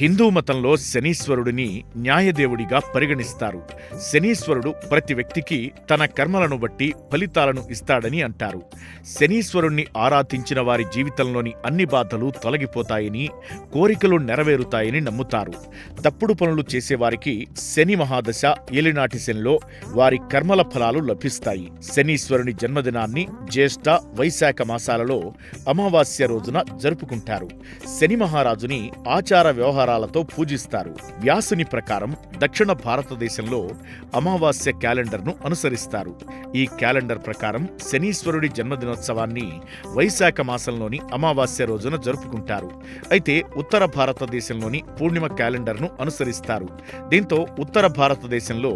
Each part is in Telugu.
హిందూ మతంలో శనీశ్వరుడిని న్యాయదేవుడిగా పరిగణిస్తారు. శనీశ్వరుడు ప్రతి వ్యక్తికి తన కర్మలను బట్టి ఫలితాలను ఇస్తాడని అంటారు. శనీశ్వరుణ్ణి ఆరాధించిన వారి జీవితంలోని అన్ని బాధలు తొలగిపోతాయని కోరికలు నెరవేరుతాయని నమ్ముతారు. తప్పుడు పనులు చేసేవారికి శని మహాదశ ఏలినాటి శనిలో వారి కర్మల ఫలాలు లభిస్తాయి. శనీశ్వరుని జన్మదినాన్ని జ్యేష్ఠ వైశాఖ మాసాలలో అమావాస్య రోజున జరుపుకుంటారు. శని మహారాజుని ఆచార వ్యవహారాలతో పూజిస్తారు. వ్యాసుని ప్రకారం దక్షిణ భారతదేశంలో అమావాస్య క్యాలెండర్ను అనుసరిస్తారు. ఈ క్యాలెండర్ ప్రకారం శనీశ్వరుడి జన్మదినోత్సవాన్ని వైశాఖ మాసంలోని అమావాస్య రోజున జరుపుకుంటారు. అయితే ఉత్తర భారతదేశంలోని పూర్ణిమ క్యాలెండర్ను అనుసరిస్తారు. దీంతో ఉత్తర భారతదేశంలో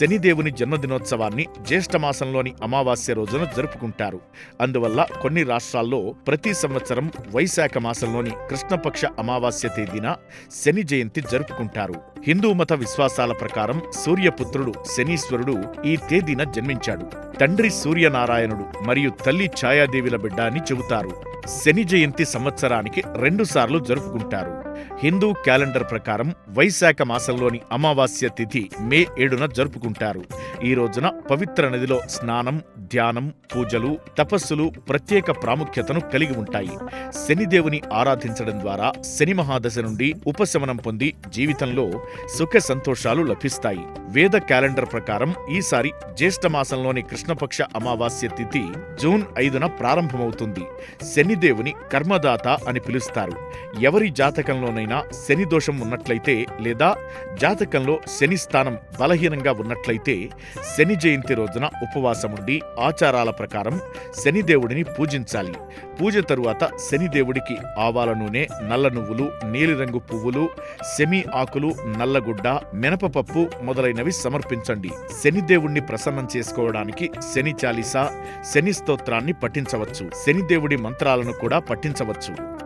శనిదేవుని జన్మదినోత్సవాన్ని జ్యేష్ఠ మాసంలోని అమావాస్య రోజున జరుపుకుంటారు. అందువల్ల కొన్ని రాష్ట్రాల్లో ప్రతి సంవత్సరం వైశాఖ మాసంలోని కృష్ణపక్ష అమావాస్య తేదీన శని జయంతి జరుపుకుంటారు. హిందూ మత విశ్వాసాల ప్రకారం సూర్యపుత్రుడు శనీశ్వరుడు ఈ తేదీన జన్మించాడు. తండ్రి సూర్యనారాయణుడు మరియు తల్లి ఛాయాదేవిల బిడ్డ అని చెబుతారు. శని జయంతి సంవత్సరానికి రెండుసార్లు జరుపుకుంటారు. హిందూ క్యాలెండర్ ప్రకారం వైశాఖ మాసంలోని అమావాస్య తిథి మే ఏడున జరుపుకుంటారు. ఈ రోజున పవిత్ర నదిలో స్నానం ధ్యానం పూజలు తపస్సులు ప్రత్యేక ప్రాముఖ్యతను కలిగి ఉంటాయి. శనిదేవుని ఆరాధించడం ద్వారా శని మహాదశ నుండి ఉపశమనం పొంది జీవితంలో సుఖ సంతోషాలు లభిస్తాయి. వేద క్యాలెండర్ ప్రకారం ఈసారి జ్యేష్ఠ మాసంలోని కృష్ణపక్ష అమావాస్య తిథి జూన్ ఐదున ప్రారంభమవుతుంది. శనిదేవుని కర్మదాత అని పిలుస్తారు. ఎవరి జాతకంలోనైనా శని దోషం ఉన్నట్లయితే లేదా జాతకంలో శని స్థానం బలహీనంగా ఉన్నట్లయితే శని జయంతి రోజున ఉపవాసముండి ఆచారాల ప్రకారం శనిదేవుడిని పూజించాలి. పూజ తరువాత శనిదేవుడికి ఆవాల నూనె నల్ల నువ్వులు నీలిరంగు పువ్వులు సెమి ఆకులు నల్లగుడ్డ మినపపప్పు మొదలైనవి సమర్పించండి. శనిదేవుణ్ణి ప్రసన్నం చేసుకోవడానికి శని చాలీసా శని స్తోత్రాన్ని పఠించవచ్చు. శనిదేవుడి మంత్రాలను కూడా పఠించవచ్చు.